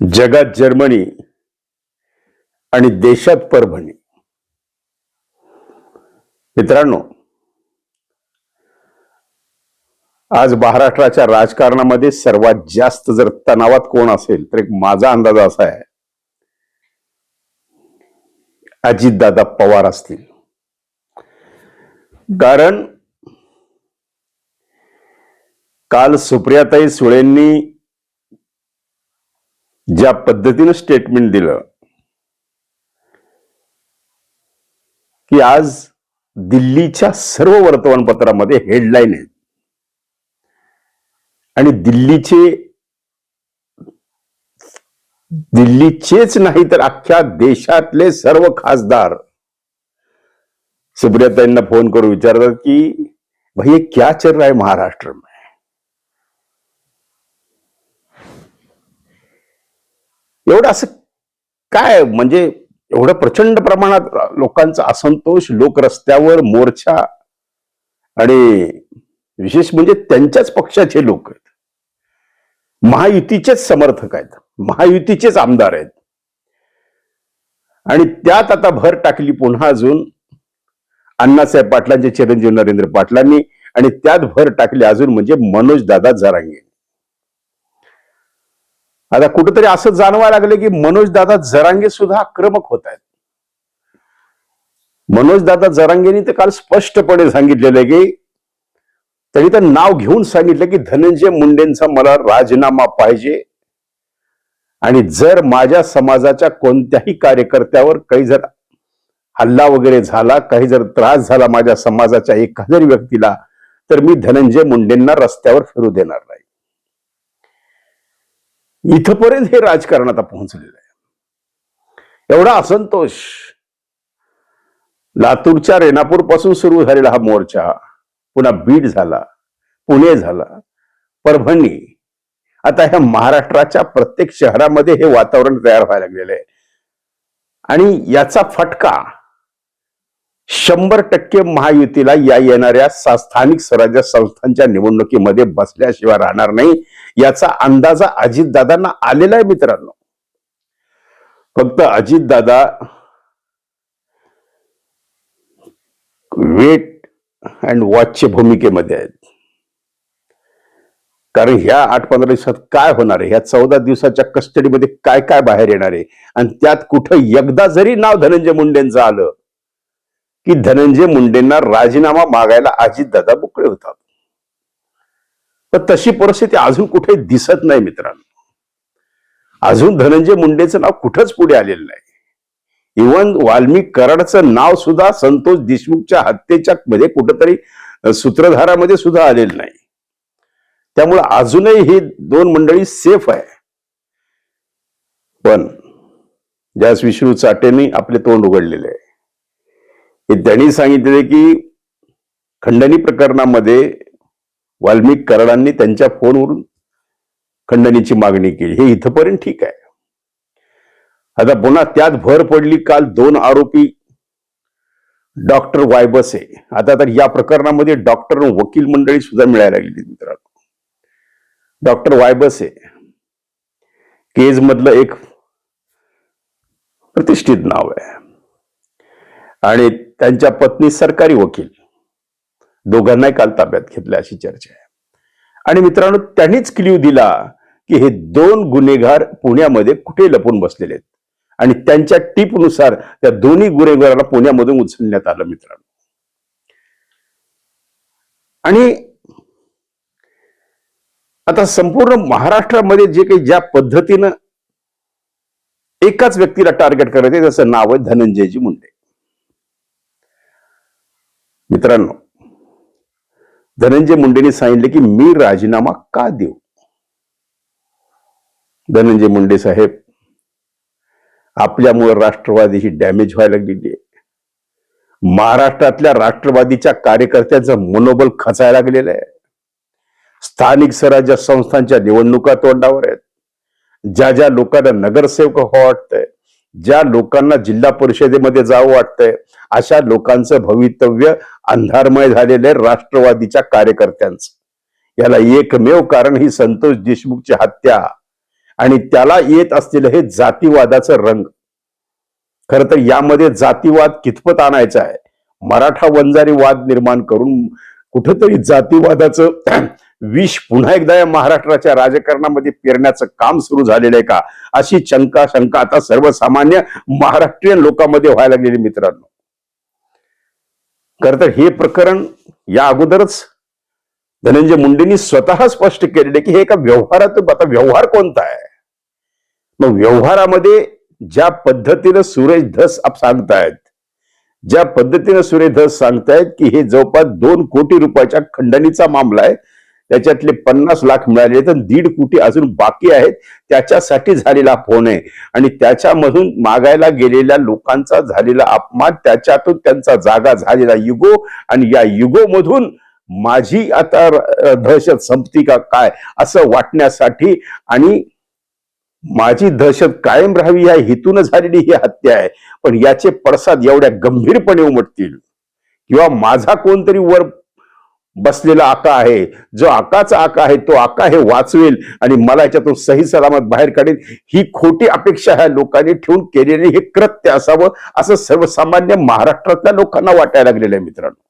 जगात जर्मनी आणि देशात परभणी. मित्रांनो आज महाराष्ट्राच्या राजकारणामध्ये सर्वात जास्त जर तणावात कोण असेल तर एक माझा अंदाज असा आहे अजितदादा पवार असतील. कारण काल सुप्रियाताई सुळेंनी ज्या पद्धतीनं स्टेटमेंट दिलं की आज दिल्लीच्या सर्व वर्तमानपत्रामध्ये हेडलाईन आहेत. आणि दिल्लीचे दिल्लीचेच नाही तर अख्ख्या देशातले सर्व खासदार सुप्रियाताईंना फोन करून विचारतात की भाई ये क्या चल रहा है महाराष्ट्र में? एवढं असं काय? म्हणजे एवढं प्रचंड प्रमाणात लोकांचा असंतोष लोक रस्त्यावर मोर्चा आणि विशेष म्हणजे त्यांच्याच पक्षाचे लोक आहेत. महायुतीचेच समर्थक आहेत. महायुतीचेच आमदार आहेत. आणि त्यात आता भर टाकली पुन्हा अजून अण्णासाहेब पाटलांचे चिरंजीव नरेंद्र पाटलांनी आणि त्यात भर टाकली अजून म्हणजे मनोज दादा जरांगे आता कुठंतरी असं जाणवायला लागलं की मनोज दादा जरांगे सुद्धा आक्रमक होत आहेत. मनोज दादा जरांगेनी तर काल स्पष्टपणे सांगितलेलं आहे की त्यांनी तर नाव घेऊन सांगितलं की धनंजय मुंडेंचा मला राजीनामा पाहिजे. आणि जर माझ्या समाजाच्या कोणत्याही कार्यकर्त्यावर काही जर हल्ला वगैरे झाला काही जर त्रास झाला माझ्या समाजाच्या एखाद्या व्यक्तीला तर मी धनंजय मुंडेंना रस्त्यावर फिरू देणार नाही. इथपर्यंत हे राजकारण आता पोहोचलेलं आहे. एवढा असंतोष. लातूरच्या रेणापूरपासून सुरू झालेला हा मोर्चा पुन्हा बीड झाला पुणे झाला परभणी. आता ह्या महाराष्ट्राच्या प्रत्येक शहरामध्ये हे वातावरण तयार व्हायला लागलेलं आहे. आणि याचा फटका शंभर टक्के महायुतीला या येणाऱ्या स्थानिक स्वराज्य संस्थांच्या निवडणुकीमध्ये बसल्याशिवाय राहणार नाही याचा अंदाजा अजितदादांना आलेला आहे मित्रांनो. फक्त अजितदादा वेट अँड वॉचच्या भूमिकेमध्ये आहेत. कारण ह्या आठ पंधरा दिवसात काय होणार आहे? ह्या चौदा दिवसाच्या कस्टडीमध्ये काय काय बाहेर येणार आहे? आणि त्यात कुठं एकदा जरी नाव धनंजय मुंडेंचं आलं की धनंजय मुंडेंना राजीनामा मागायला अजितदादा मोकळे होतात. पण तशी परिस्थिती अजून कुठे दिसत नाही मित्रांनो. अजून धनंजय मुंडेचं नाव कुठंच पुढे आलेलं नाही. इवन वाल्मिक कराडचं नाव सुद्धा संतोष देशमुखच्या हत्येच्या मध्ये कुठंतरी सूत्रधारामध्ये सुद्धा आलेलं नाही. त्यामुळे अजूनही ही दोन मंडळी सेफ आहे. पण ज्यास विष्णू चाटेने आपले तोंड उघडलेले आहे. हे त्यांनी सांगितले की खंडणी प्रकरणामध्ये वाल्मिक कराडांनी त्यांच्या फोनवरून खंडणीची मागणी केली. हे इथपर्यंत ठीक आहे. आता पुन्हा त्यात भर पडली काल दोन आरोपी डॉक्टर वायबसे. आता तर या प्रकरणामध्ये डॉक्टर वकील मंडळी सुद्धा मिळायला लागली मित्रांनो. डॉक्टर वायबसे केज मधलं एक प्रतिष्ठित नाव आहे. आणि त्यांच्या पत्नी सरकारी वकील. दोघांनाही काल ताब्यात घेतलं अशी चर्चा आहे. आणि मित्रांनो त्यांनीच क्ल्यू दिला की हे दोन गुन्हेगार पुण्यामध्ये कुठे लपून बसलेले आहेत. आणि त्यांच्या टीपनुसार त्या दोन्ही गुन्हेगाराला पुण्यामधून उचलण्यात आलं मित्रांनो. आणि आता संपूर्ण महाराष्ट्रामध्ये जे काही ज्या पद्धतीनं एकाच व्यक्तीला टार्गेट करायचं त्याचं नाव आहे धनंजयजी मुंडे. मित्रांनो धनंजय मुंडेंनी सांगितले की मी राजीनामा का देऊ? धनंजय मुंडे साहेब आपल्यामुळे राष्ट्रवादीची डॅमेज व्हायला लागलेली आहे. महाराष्ट्रातल्या राष्ट्रवादीच्या कार्यकर्त्यांचं मनोबल खचायला लागलेलं आहे. स्थानिक स्वराज्य संस्थांच्या निवडणुका तोंडावर आहेत. ज्या ज्या लोकांना नगरसेवक हो वाटतंय ज्या लोकांना जिल्हा परिषदेमध्ये जावं वाटतंय अशा लोकांचं भवितव्य अंधारमय झालेलं आहे राष्ट्रवादीच्या कार्यकर्त्यांचं. याला एकमेव कारण ही संतोष देशमुखची हत्या. आणि त्याला येत असलेलं हे जातीवादाचं रंग. खर तर यामध्ये जातीवाद कितपत आणायचा आहे? मराठा वंजारी वाद निर्माण करून कुठेतरी जातीवादाचं विष पुन्हा एकदा या महाराष्ट्राच्या राजकारणामध्ये पेरण्याचं काम सुरू झालेलं आहे का? अशी शंका शंका आता सर्वसामान्य महाराष्ट्रीयन लोकांमध्ये व्हायला लागलेली मित्रांनो. खर तर हे प्रकरण या अगोदरच धनंजय मुंडेंनी स्वतः स्पष्ट केलेले की हे एका व्यवहारात आता व्यवहार कोणता आहे? मग व्यवहारामध्ये ज्या पद्धतीनं सुरेश धस आप सांगतायत ज्या पद्धतीनं सुरेश धस सांगतायत की हे जवळपास दोन कोटी रुपयाच्या खंडणीचा मामला आहे त्याच्यातले पन्नास लाख मिळाले तर दीड कोटी अजून बाकी आहेत. त्याच्यासाठी झालेला फोन आहे. आणि त्याच्यामधून मागायला गेलेल्या लोकांचा झालेला अपमान त्याच्यातून त्यांचा जागा झालेला युगो आणि या युगोमधून माझी आता दहशत संपती का काय असं वाटण्यासाठी आणि माझी दहशत कायम राहावी या हेतून झालेली ही हत्या आहे. पण याचे पडसाद एवढ्या गंभीरपणे उमटतील. किंवा माझा कोणतरी वर बसलेला आका आहे. जो आकाचा आका आहे तो आका हे वाचवेल आणि मला याच्यातून सही सलामत बाहेर काढेल. ही खोटी अपेक्षा ह्या लोकांनी ठेवून केलेले हे कृत्य असावं असं सर्वसामान्य महाराष्ट्रातल्या लोकांना वाटायला लागलेलं आहे मित्रांनो.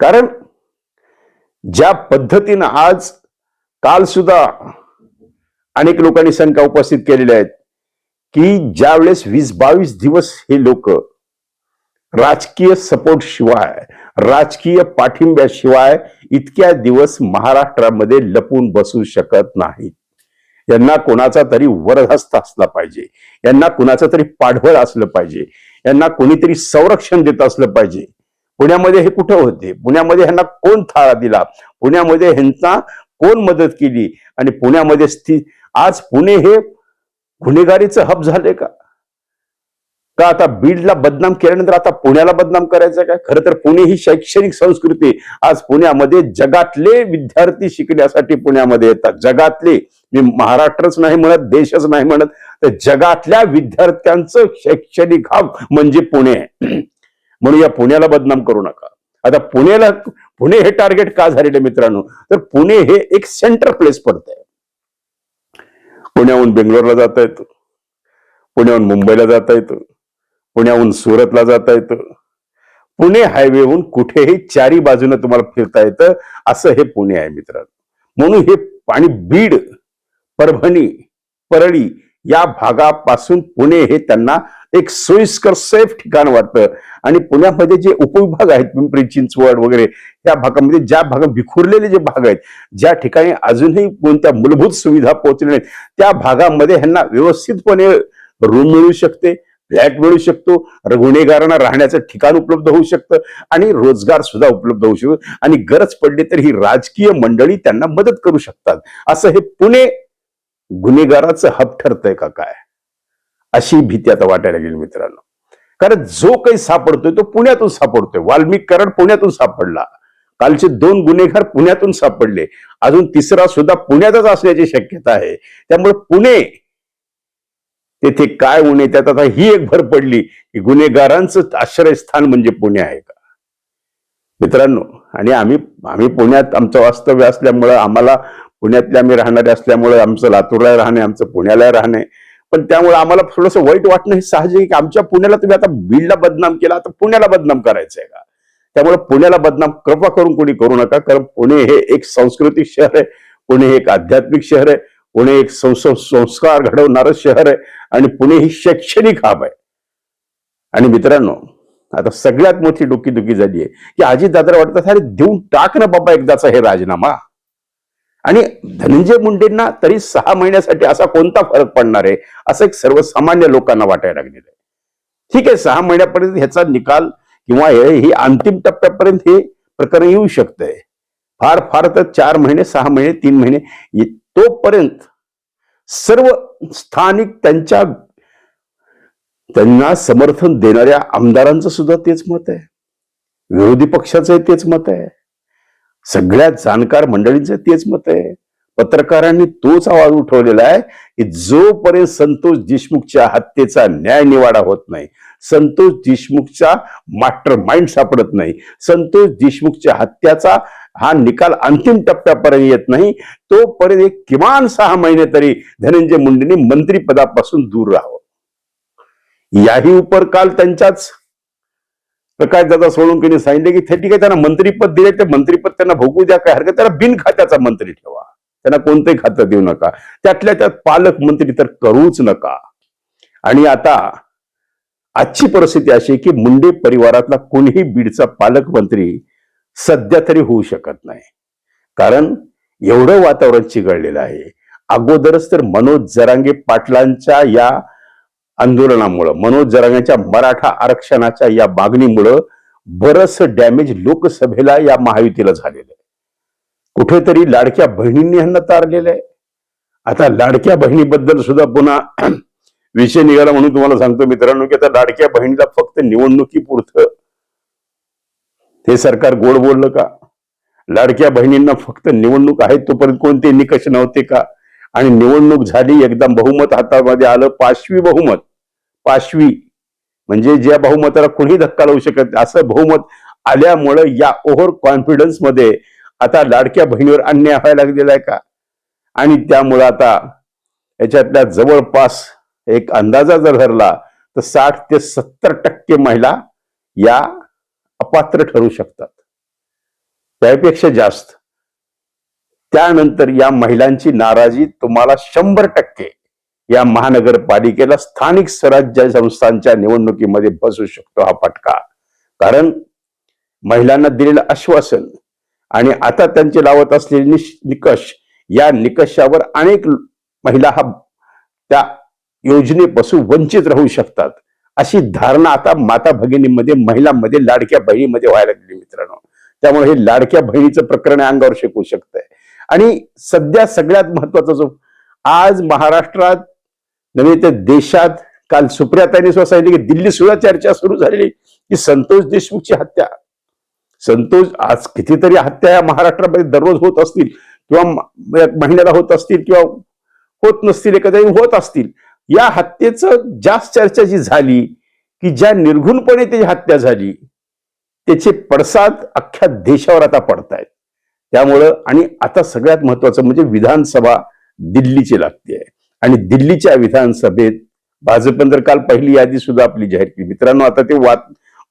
कारण ज्या पद्धतीनं आज काल सुद्धा अनेक लोकांनी शंका उपस्थित केलेल्या आहेत की ज्यावेळेस वीस बावीस दिवस हे लोक राजकीय सपोर्ट शिवाय राजकीय पाठिंब्याशिवाय इतक्या दिवस महाराष्ट्रामध्ये लपून बसू शकत नाहीत. यांना कोणाचा तरी वरदहस्त असला पाहिजे यांना कुणाचा तरी पाठबळ असलं पाहिजे यांना कोणीतरी संरक्षण देत असलं पाहिजे. पुण्यामध्ये हे कुठं होते? पुण्यामध्ये ह्यांना कोण थाळा दिला? पुण्यामध्ये ह्यांना कोण मदत केली? आणि पुण्यामध्ये स्थित आज पुणे हे गुन्हेगारीचं हब झाले का? का आता बीडला बदनाम केल्यानंतर आता पुण्याला बदनाम करायचं काय? खरं तर पुणे ही शैक्षणिक संस्कृती आज पुण्यामध्ये जगातले विद्यार्थी शिकण्यासाठी पुण्यामध्ये येतात. जगातले मी महाराष्ट्रच नाही म्हणत देशच नाही म्हणत तर जगातल्या विद्यार्थ्यांचं शैक्षणिक हब म्हणजे पुणे. म्हणून या पुण्याला बदनाम करू नका. आता पुण्याला पुणे हे टार्गेट का झालेले मित्रांनो? तर पुणे हे एक सेंटर प्लेस पडतंय. पुण्याहून बेंगलोरला जाता येतं पुण्याहून मुंबईला जाता येतं पुण्याहून सुरतला जाता येतं. पुणे हायवेहून कुठेही चारी बाजूने तुम्हाला फिरता येतं. असं हे पुणे आहे मित्रांनो. म्हणून हे आणि बीड परभणी परळी या भागापासून पुणे हे त्यांना एक सोयीस्कर सेफ ठिकाण वाटतं. आणि पुण्यामध्ये जे उपविभाग आहेत पिंपरी चिंचवड वगैरे त्या भागामध्ये ज्या भागात विखुरलेले जे भाग आहेत ज्या ठिकाणी अजूनही कोणत्या मूलभूत सुविधा पोहोचल्या नाहीत त्या भागामध्ये ह्यांना व्यवस्थितपणे रूम मिळू शकते. फ्लॅट मिळू शकतो गुन्हेगारांना राहण्याचं ठिकाण उपलब्ध होऊ शकतं आणि रोजगार सुद्धा उपलब्ध होऊ शकतो. आणि गरज पडली तर ही राजकीय मंडळी त्यांना मदत करू शकतात. असं हे पुणे गुन्हेगाराचं हब ठरतंय का काय? अशी भीती आता वाटायला गेली मित्रांनो. कारण जो काही सापडतोय तो पुण्यातून सापडतोय. वाल्मिक कराड पुण्यातून सापडला. कालचे दोन गुन्हेगार पुण्यातून सापडले. अजून तिसरा सुद्धा पुण्यातच असण्याची शक्यता आहे. त्यामुळे पुणे तेथे काय होणे त्यात आता ही एक भर पडली की गुन्हेगारांचं आश्रयस्थान म्हणजे पुणे आहे का? मित्रांनो आणि आम्ही आम्ही पुण्यात आमचं वास्तव्य असल्यामुळं आम्हाला पुण्यातले आम्ही राहणारे असल्यामुळे आमचं लातूरला राहणे आमचं पुण्याला राहणे पण त्यामुळे आम्हाला थोडंसं वाईट वाटणं हे साहजिक आहे की आमच्या पुण्याला तुम्ही आता बीडला बदनाम केला आता पुण्याला बदनाम करायचंय का? त्यामुळे पुण्याला बदनाम कृपा करून कोणी करू नका कारण पुणे हे एक सांस्कृतिक शहर आहे पुणे हे एक आध्यात्मिक शहर आहे पुणे एक संस- संस्कार घडवणारं शहर आहे आणि पुणे ही शैक्षणिक हब आहे. आणि मित्रांनो आता सगळ्यात मोठी डोकीदुखी झाली आहे की अजित दादा वाटतात अरे देऊन टाक ना बाबा एकदाचा हे राजीनामा. आणि धनंजय मुंडेंना तरी सहा महिन्यासाठी असा कोणता फरक पडणार आहे असं एक सर्वसामान्य लोकांना वाटायला लागलेलं आहे. ठीक आहे सहा महिन्यापर्यंत ह्याचा निकाल किंवा हे ही अंतिम टप्प्यापर्यंत हे प्रकरण येऊ शकतंय. फार फार तर चार महिने सहा महिने तीन महिने तोपर्यंत सर्व स्थानिक त्यांच्या त्यांना समर्थन देणाऱ्या आमदारांचं सुद्धा तेच मत आहे. विरोधी पक्षाचं तेच मत आहे. सगळ्या जाणकार मंडळींचं तेच मत आहे. पत्रकारांनी तोच आवाज उठवलेला आहे की जोपर्यंत संतोष देशमुखच्या हत्येचा न्याय निवाडा होत नाही संतोष देशमुखचा मास्टर माइंड सापडत नाही संतोष देशमुखच्या हत्याचा हा निकाल अंतिम टप्प्यापर्यंत येत नाही. तोपर्यंत एक किमान सहा महिने तरी धनंजय मुंडेंनी मंत्रिपदापासून दूर राहावं. याही उपर काल त्यांच्याच प्रकाश दादा सोळंकीने सांगितले की ठीक आहे त्यांना मंत्रीपद दिले ते मंत्रीपद त्यांना भोगू द्या काय हरकत त्याला बिनखात्याचा मंत्री ठेवा. त्यांना कोणतंही खातं देऊ नका. त्यातल्या त्यात पालकमंत्री तर करूच नका. आणि आता आजची परिस्थिती अशी आहे की मुंडे परिवारातला कोणीही बीडचा पालकमंत्री सध्या तरी होऊ शकत नाही. कारण एवढं वातावरण चिघळलेलं आहे. अगोदरच तर मनोज जरांगे पाटलांच्या या आंदोलनामुळं मनोज जरांगेच्या मराठा आरक्षणाच्या या मागणीमुळं बरस डॅमेज लोकसभेला या महायुतीला झालेलं आहे. कुठेतरी लाडक्या बहिणींनी ह्यांना तारलेलं आहे. आता लाडक्या बहिणीबद्दल सुद्धा पुन्हा विषय निघाला म्हणून तुम्हाला सांगतो मित्रांनो की आता लाडक्या बहिणीला फक्त निवडणुकीपुरतं हे सरकार गोड बोललं का? लाडक्या बहिणींना फक्त निवडणूक आहे तोपर्यंत कोणते निकष नव्हते का? आणि निवडणूक झाली एकदम बहुमत हातामध्ये आलं पाचवी बहुमत. पाचवी. म्हणजे ज्या बहुमताला कोणी धक्का लावू शकत असं बहुमत आल्यामुळं या ओव्हर कॉन्फिडन्समध्ये आता लाडक्या बहिणीवर अन्याय व्हायला लागलेला आहे का? आणि त्यामुळं आता याच्यातल्या जवळपास एक अंदाजा जर धरला तर साठ ते सत्तर टक्के महिला या अपात्र ठरू शकतात. त्यापेक्षा जास्त. त्यानंतर या महिलांची नाराजी तुम्हाला शंभर टक्के या महानगरपालिकेला स्थानिक स्वराज्य संस्थांच्या निवडणुकीमध्ये बसू शकतो हा फटका. कारण महिलांना दिलेलं आश्वासन आणि आता त्यांचे लावत असलेले निकष या निकषावर अनेक महिला हा त्या योजनेपासून वंचित राहू शकतात. अशी धारणा आता माता भगिनीमध्ये महिलांमध्ये लाडक्या बहिणीमध्ये व्हायला लागली मित्रांनो. त्यामुळे हे लाडक्या बहिणीचं प्रकरण अंगावर शिकू शकतंय. आणि सध्या सगळ्यात महत्त्वाचा जो आज महाराष्ट्रात नव्हे तर देशात काल सुप्रियाताईंनी सुद्धा सांगितले की दिल्ली सुद्धा चर्चा सुरू झालेली की संतोष देशमुखची हत्या. संतोष आज कितीतरी हत्या या महाराष्ट्रामध्ये दररोज होत असतील किंवा महिन्याला होत असतील किंवा होत नसतील एखाद्या होत असतील. या हत्येचं जास्त चर्चा जी झाली की ज्या निर्घुणपणे त्याची हत्या झाली त्याचे पडसाद अख्ख्या देशावर आता पडतायत. त्यामुळं आणि आता सगळ्यात महत्वाचं म्हणजे विधानसभा दिल्लीची लागते. आणि दिल्लीच्या विधानसभेत भाजपनं तर काल पहिली यादी सुद्धा आपली जाहीर केली. मित्रांनो आता ते वाद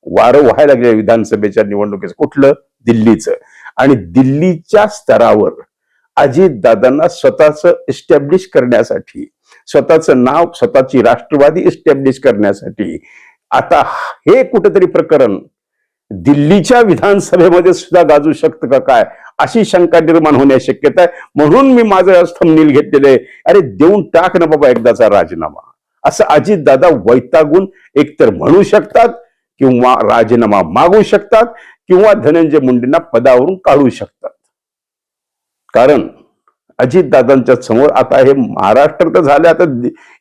वारं व्हायला लागले विधानसभेच्या निवडणुकीचं. कुठलं? दिल्लीचं. आणि दिल्लीच्या स्तरावर अजितदादांना स्वतःच इस्टॅब्लिश करण्यासाठी स्वतःचं नाव स्वतःची राष्ट्रवादी इस्टॅब्लिश करण्यासाठी. आता हे कुठेतरी प्रकरण दिल्लीच्या विधानसभेमध्ये सुद्धा गाजू शकतं का काय? अशी शंका निर्माण होण्याची शक्यता आहे. म्हणून मी माझं स्तंभनील घेतलेलं आहे. अरे देऊन टाक ना बाबा एकदाचा राजीनामा. असं अजितदादा वैतागून एकतर म्हणू शकतात किंवा राजीनामा मागू शकतात किंवा धनंजय मुंडेंना पदावरून काढू शकतात. कारण अजितदादांच्या समोर. आता हे महाराष्ट्र तर झालं आता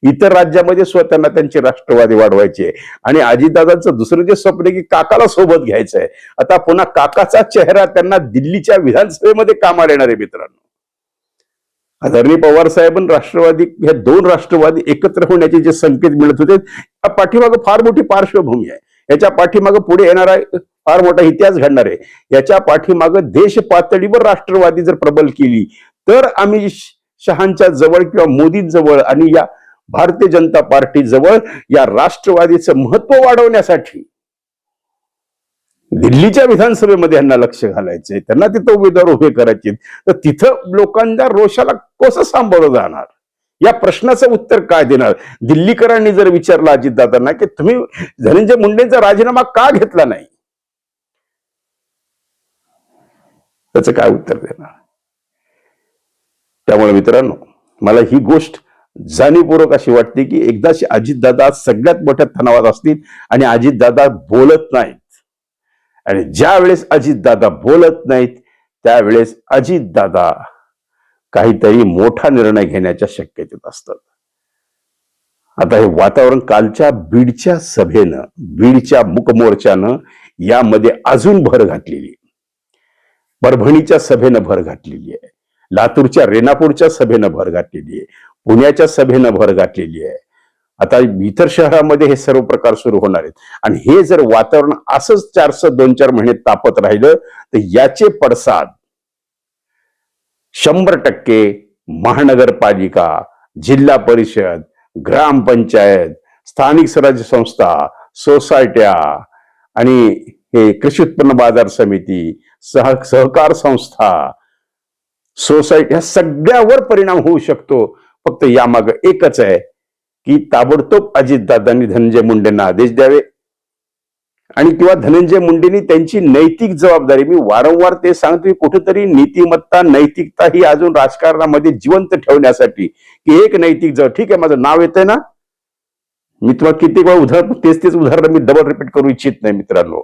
इतर राज्यामध्ये स्वतःना त्यांची राष्ट्रवादी वाढवायची आहे. आणि अजितदादांचं दुसरं जे स्वप्न आहे की काकाला सोबत घ्यायचं आहे आता पुन्हा काकाचा चेहरा त्यांना दिल्लीच्या विधानसभेमध्ये कामाला येणार आहे मित्रांनो. आदरणीय पवार साहेब राष्ट्रवादी हे दोन राष्ट्रवादी एकत्र होण्याचे जे संकेत मिळत होते त्या पाठीमागं फार मोठी पार्श्वभूमी आहे. याच्या पाठीमागं पुढे येणारा फार मोठा इतिहास घडणार आहे. याच्या पाठीमागं देश पातळीवर राष्ट्रवादी जर प्रबल केली तर आम्ही शहांच्या जवळ किंवा मोदींजवळ आणि या भारतीय जनता पार्टी जवळ या राष्ट्रवादीचं महत्त्व वाढवण्यासाठी दिल्लीच्या विधानसभेमध्ये यांना लक्ष घालायचंय. त्यांना तिथं उमेदवार उभे करायचे तर तिथं लोकांच्या रोषाला कसं सांभाळलं जाणार? या प्रश्नाचं उत्तर काय देणार? दिल्लीकरांनी जर विचारलं अजितदादांना की तुम्ही धनंजय मुंडेंचा राजीनामा का घेतला नाही? त्याचं काय उत्तर देणार? त्यामुळे मित्रांनो मला ही गोष्ट जाणीवपूर्वक अशी वाटते की एकदाशी अजितदादा सगळ्यात मोठ्या तणावात असतील आणि अजितदादा बोलत नाहीत. आणि ज्या वेळेस अजितदादा बोलत नाहीत त्यावेळेस अजितदादा काहीतरी मोठा निर्णय घेण्याच्या शक्यतेत असतात. आता हे वातावरण कालच्या बीडच्या सभेनं बीडच्या मुकमोर्चानं यामध्ये अजून भर घातलेली परभणीच्या सभेनं भर घातलेली आहे. लातूरच्या रेणापूरच्या सभेनं भर घातलेली आहे. पुण्याच्या सभेनं भर घातलेली आहे. आता इतर शहरामध्ये हे सर्व प्रकार सुरू होणार आहेत. आणि हे जर वातावरण असंच चारशे दोन चार महिने तापत राहिलं तर याचे पडसाद शंभर टक्के महानगरपालिका जिल्हा परिषद ग्रामपंचायत स्थानिक स्वराज्य संस्था सोसायट्या आणि हे कृषी उत्पन्न बाजार समिती सह सहकार संस्था सोसायटी ह्या सगळ्यावर परिणाम होऊ शकतो. फक्त यामाग एकच आहे की ताबडतोब अजितदादांनी धनंजय मुंडेंना आदेश द्यावे. आणि किंवा धनंजय मुंडेंनी त्यांची नैतिक जबाबदारी मी वारंवार ते सांगतो की कुठेतरी नीतिमत्ता नैतिकता ही अजून राजकारणामध्ये जिवंत ठेवण्यासाठी. की एक नैतिक जबाब ठीक आहे माझं नाव येतंय ना? मी तुम्हाला किती वेळा उदाहरण तेच तेच उदाहरण मी डबल रिपीट करू इच्छित नाही मित्रांनो.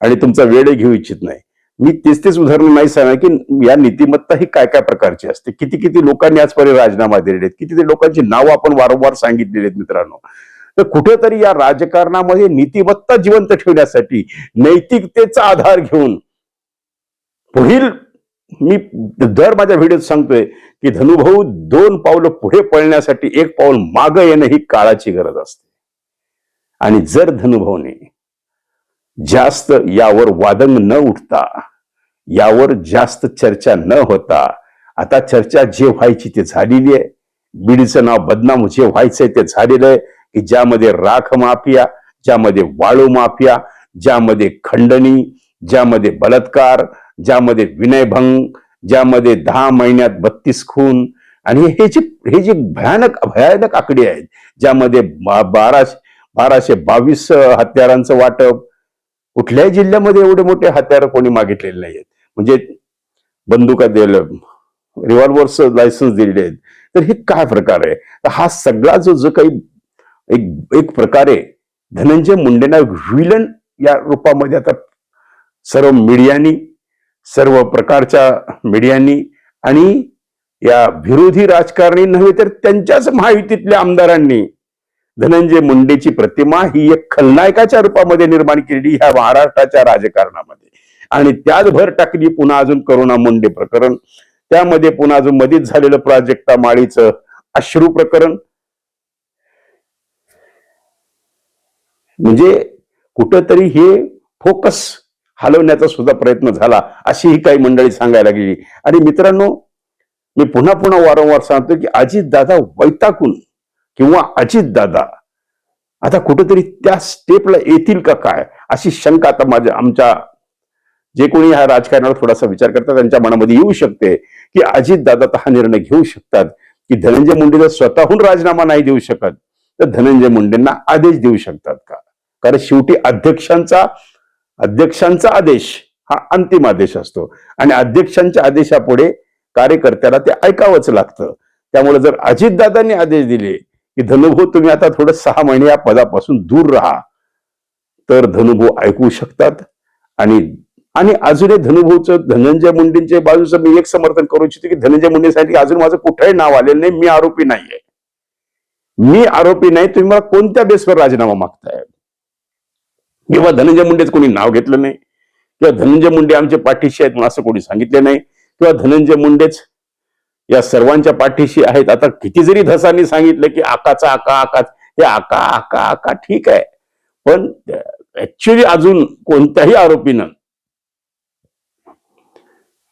आणि तुमचा वेळ घेऊ इच्छित नाही. मी तेच तेच उदाहरण नाही सांगा की या नीतिमत्ता ही काय काय प्रकारची असते. किती किती लोकांनी आजपर्यंत राजीनामा दिलेले आहेत. किती लोकांची नावं आपण वारंवार सांगितलेली आहेत मित्रांनो. तर कुठेतरी या राजकारणामध्ये नीतिमत्ता जिवंत ठेवण्यासाठी नैतिकतेचा आधार घेऊन पुढील मी दर माझ्या व्हिडिओत सांगतोय की धनुभाऊ दोन पावलं पुढे पळण्यासाठी एक पाऊल मागं येणं ही काळाची गरज असते. आणि जर धनुभाऊने जास्त यावर वादंग न उठता यावर जास्त चर्चा न होता आता चर्चा जे व्हायची ते झालेली आहे. बीडचं नाव बदनाम जे व्हायचंय ते झालेलं आहे की ज्यामध्ये राख माफिया ज्यामध्ये वाळू माफिया ज्यामध्ये खंडणी ज्यामध्ये बलात्कार ज्यामध्ये विनयभंग ज्यामध्ये दहा महिन्यात बत्तीस खून आणि हे जे हे जे भयानक भयानक आकडे आहेत ज्यामध्ये बाराशे बाराशे बावीस हत्यारांचं वाटप कुठल्याही जिल्ह्यामध्ये एवढे मोठे हत्यार कोणी मागितलेले नाहीत म्हणजे बंदुका दिलं रिव्हॉल्वर्स लायसन्स दिलेले आहेत. तर हे काय प्रकार आहे? तर हा सगळा जो जो काही एक एक प्रकारे धनंजय मुंडेंना व्हिलन या रूपामध्ये आता सर्व मीडियानी सर्व प्रकारच्या मीडियांनी आणि या विरोधी राजकारणी नव्हे तर त्यांच्याच महायुतीतल्या आमदारांनी धनंजय मुंडेची प्रतिमा ही एक खलनायकाच्या रूपामध्ये निर्माण केलेली ह्या महाराष्ट्राच्या राजकारणामध्ये. आणि त्यात भर टाकली पुन्हा अजून करुणा मुंडे प्रकरण. त्यामध्ये पुन्हा अजून मधीच झालेलं प्राजक्ता माळीचं अश्रू प्रकरण. म्हणजे कुठंतरी हे फोकस हलवण्याचा सुद्धा प्रयत्न झाला अशी ही काही मंडळी सांगायला गेली आणि मित्रांनो मी पुन्हा पुन्हा वारंवार सांगतो की अजित दादा वैतागून किंवा अजित दादा आता कुठेतरी त्या स्टेपला येतील का काय अशी शंका आता माझ्या आमच्या जे कोणी ह्या राजकारणावर थोडासा विचार करतात त्यांच्या मनामध्ये येऊ शकते की अजितदादा हा निर्णय घेऊ शकतात की धनंजय मुंडे जर स्वतःहून राजीनामा नाही देऊ शकत तर धनंजय मुंडेंना आदेश देऊ शकतात का? कारण शेवटी अध्यक्षांचा अध्यक्षांचा आदेश हा अंतिम आदेश असतो. आणि अध्यक्षांच्या आदेशापुढे कार्यकर्त्याला ते ऐकावंच लागतं. त्यामुळे जर अजितदादांनी आदेश दिले की धनुभाऊ तुम्ही आता थोडं सहा महिने या पदापासून दूर राहा तर धनुभाऊ ऐकू शकतात आणि आणि अजूनही धनुभाऊचं धनंजय मुंडेंच्या बाजूचं मी एक समर्थन करू इच्छितो की धनंजय मुंडे सांगितले अजून माझं कुठेही नाव आलेलं नाही मी आरोपी नाहीये. मी आरोपी नाही तुम्ही मला कोणत्या बेसवर राजीनामा मागताय? किंवा धनंजय मुंडेच कोणी नाव घेतलं नाही? किंवा धनंजय मुंडे आमच्या पाठीशी आहेत म्हणून असं कोणी सांगितलं नाही? किंवा धनंजय मुंडेच या सर्वांच्या पाठीशी आहेत? आता किती जरी धसांनी सांगितलं की आकाचा आका आकाच हे आका आका आका ठीक आहे. पण ऍक्च्युली अजून कोणत्याही आरोपीनं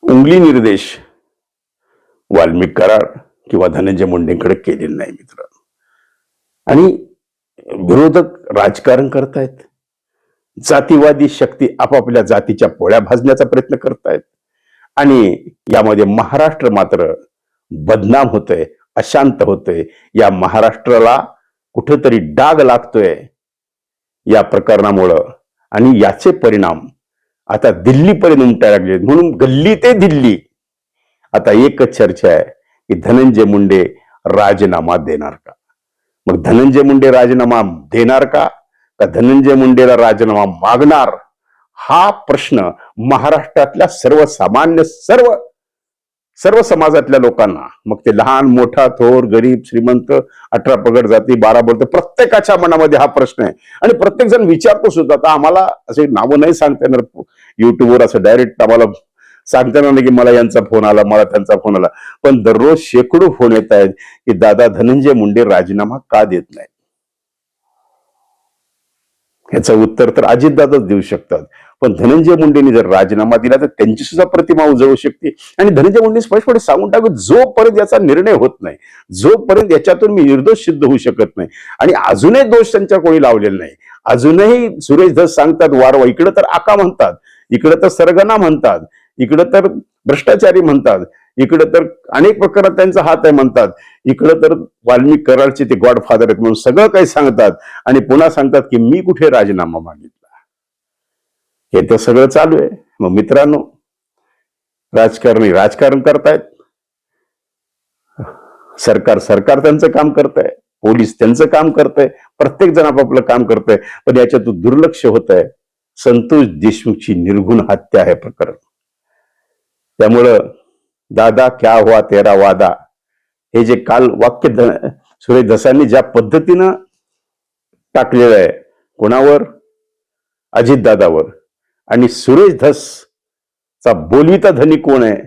उंगली निर्देश वाल्मिक करार किंवा धनंजय मुंडेंकडे केलेले नाही मित्र. आणि विरोधक राजकारण करतायत. जातीवादी शक्ती आपापल्या जातीच्या पोळ्या भाजण्याचा प्रयत्न करतायत. आणि यामध्ये महाराष्ट्र मात्र बदनाम होतोय अशांत होतोय. या महाराष्ट्राला कुठेतरी डाग लागतोय या प्रकरणामुळं. आणि याचे परिणाम आता दिल्लीपर्यंत उमटायला लागले म्हणून गल्ली ते दिल्ली. आता एकच चर्चा आहे की धनंजय मुंडे राजीनामा देणार का? मग धनंजय मुंडे राजीनामा देणार का? का धनंजय मुंडेला राजीनामा मागणार? हा प्रश्न महाराष्ट्रातल्या सर्वसामान्य सर्व सर्व समाजातल्या लोकांना मग ते लहान मोठा थोर गरीब श्रीमंत अठरा पगड जाती बारा बोलतो प्रत्येकाच्या मनामध्ये हा प्रश्न आहे. आणि प्रत्येक जण विचारतो सुद्धा आता आम्हाला असे नावं नाही सांगता येणार. युट्यूबवर असं डायरेक्ट आम्हाला सांगता येणार नाही की मला यांचा फोन आला मला त्यांचा फोन आला. पण दररोज शेकडो फोन येत आहेत की दादा धनंजय मुंडे राजीनामा का देत नाही याचं उत्तर तर अजितदादाच देऊ शकतात. पण धनंजय मुंडेंनी जर राजीनामा दिला तर त्यांची सुद्धा प्रतिमा उजळू शकते. आणि धनंजय मुंडे स्पष्टपणे सांगून टाकू जोपर्यंत याचा निर्णय होत नाही जोपर्यंत याच्यातून मी निर्दोष सिद्ध होऊ शकत नाही. आणि अजूनही दोष त्यांच्या कोणी लावलेला नाही. अजूनही सुरेश धस सांगतात वारवा इकडं तर आका म्हणतात इकडं तर सरगना म्हणतात इकडं तर भ्रष्टाचारी म्हणतात इकडं तर अनेक प्रकारात त्यांचा हात आहे म्हणतात इकडं तर वाल्मिक कराडचे ते गॉडफादर आहेत म्हणून सगळं काही सांगतात. आणि पुन्हा सांगतात की मी कुठे राजीनामा मागितला? हे तर सगळं चालू आहे. मग मित्रांनो राजकारणी राजकारण करतायत. सरकार सरकार त्यांचं काम करत आहे पोलीस त्यांचं काम करत आहे प्रत्येक जण आपापलं काम करत आहे पण याच्यातून दुर्लक्ष होत आहे संतोष देशमुखची निर्गुण हत्या आहे प्रकरण. त्यामुळं दादा क्या हुआ तेरा वादा? हे जे काल वाक्य सुरेश धसांनी ज्या पद्धतीनं टाकलेलं आहे कोणावर? अजितदादावर. आणि सुरेश धस चा बोलविता धनी कोण आहे?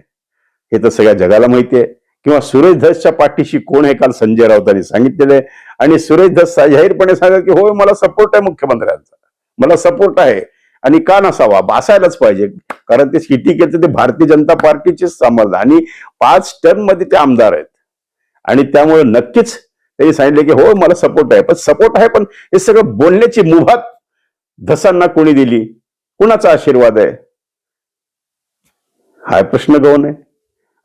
हे तर सगळ्या जगाला माहिती आहे. किंवा सुरेश धसच्या पाठीशी कोण आहे? काल संजय राऊतांनी सांगितलेलं आहे. आणि सुरेश धस जाहीरपणे सांगत की होय मला सपोर्ट आहे मुख्यमंत्र्यांचा. मला सपोर्ट आहे. आणि का नसावा? असायलाच पाहिजे. कारण ते किती केलं ते भारतीय जनता पार्टीचेच समज आणि पाच टर्ममध्ये ते आमदार आहेत. आणि त्यामुळे नक्कीच त्यांनी सांगितले की हो मला सपोर्ट आहे. पण सपोर्ट आहे पण हे सगळं बोलण्याची मुभात धसांना कोणी दिली? कुणाचा आशीर्वाद आहे? हा प्रश्न गौण आहे.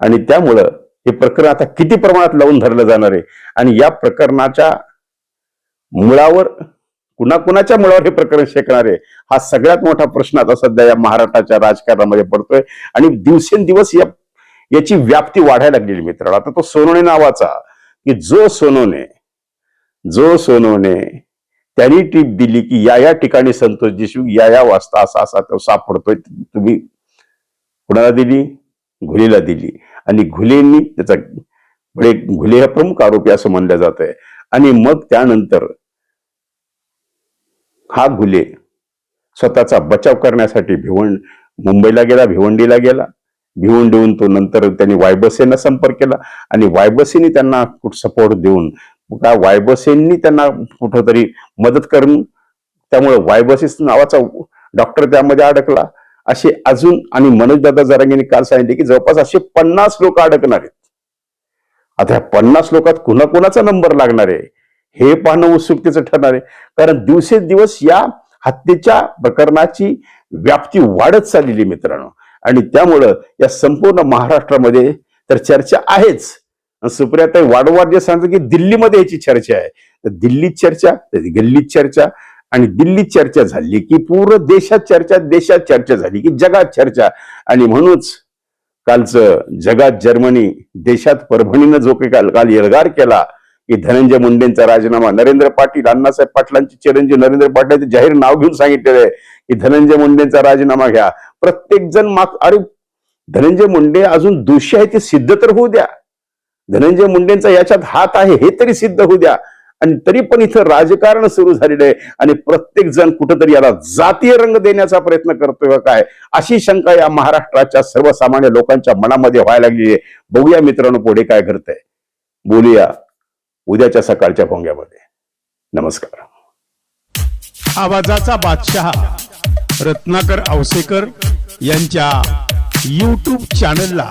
आणि त्यामुळं हे प्रकरण आता किती प्रमाणात लावून धरलं जाणार आहे? आणि या प्रकरणाच्या मुळावर कुणाकुणाच्या मुळावर हे प्रकरण शेकणार आहे? हा सगळ्यात मोठा प्रश्न आता सध्या या महाराष्ट्राच्या राजकारणामध्ये पडतोय. आणि दिवसेंदिवस या याची व्याप्ती वाढायला लागलेली मित्रांनो. आता तो सोनोने नावाचा की जो सोनोने जो सोनोने त्यांनी टीप दिली की या या ठिकाणी संतोष देशमुख या या वाजता असा असा तो सापडतोय तुम्ही कुणाला दिली? घुलेला दिली. आणि घुलेंनी त्याचा म्हणजे घुले हा प्रमुख आरोपी असं म्हणलं जात आहे. आणि मग त्यानंतर हा घुले स्वतःचा बचाव करण्यासाठी भिवंड मुंबईला गेला भिवंडीला गेला. भिवंडीहून तो नंतर त्यांनी वायबसेना संपर्क केला. आणि वायबसेने त्यांना सपोर्ट देऊन काय वायबसेंनी त्यांना कुठंतरी मदत करून त्यामुळे वायबसेस नावाचा डॉक्टर त्यामध्ये अडकला. असे अजून आणि मनोजदादा जरांगेने काल सांगितले की जवळपास असे पन्नास लोक अडकणार आहेत. आता ह्या पन्नास लोकात कुणाकुणाचा नंबर लागणार आहे? हे पाहणं उत्सुकतेचं ठरणार आहे. कारण दिवसेंदिवस या हत्येच्या प्रकरणाची व्याप्ती वाढत चाललेली मित्रांनो. आणि त्यामुळं या संपूर्ण महाराष्ट्रामध्ये तर चर्चा आहेच. सुप्रियाताई वारंवार जे सांगतात की दिल्लीमध्ये याची चर्चा आहे. तर दिल्लीत चर्चा गल्लीत चर्चा आणि दिल्लीत चर्चा झाली की पूर्ण देशात चर्चा देशात चर्चा झाली की जगात चर्चा. आणि म्हणूनच कालचं जगात जर्मनी देशात परभणीनं जो काही काल काल एल्गार केला की धनंजय मुंडेंचा राजीनामा नरेंद्र पाटील अण्णासाहेब पाटलांचे चिरंजीव नरेंद्र पाटलांचे जाहीर नाव घेऊन सांगितलेलं आहे की धनंजय मुंडेंचा राजीनामा घ्या. प्रत्येक जण माग अरे धनंजय मुंडे अजून दोषी आहे ते सिद्ध तर होऊ द्या. धनंजय मुंडेंचा याच्यात हात आहे हे तरी सिद्ध होऊ द्या. आणि तरी पण इथं राजकारण सुरू झालेलं आहे. आणि प्रत्येक जण कुठंतरी याला जातीय रंग देण्याचा प्रयत्न करतोय काय. अशी शंका या महाराष्ट्राच्या सर्वसामान्य लोकांच्या मनामध्ये व्हायला लागली आहे. बघूया मित्रांनो पुढे काय घडतंय. बोलूया उद्याच्या सकाळच्या भोंग्यामध्ये. नमस्कार. आवाजाचा बादशहा रत्नाकर अवसेकर यांच्या यूट्यूब चॅनलला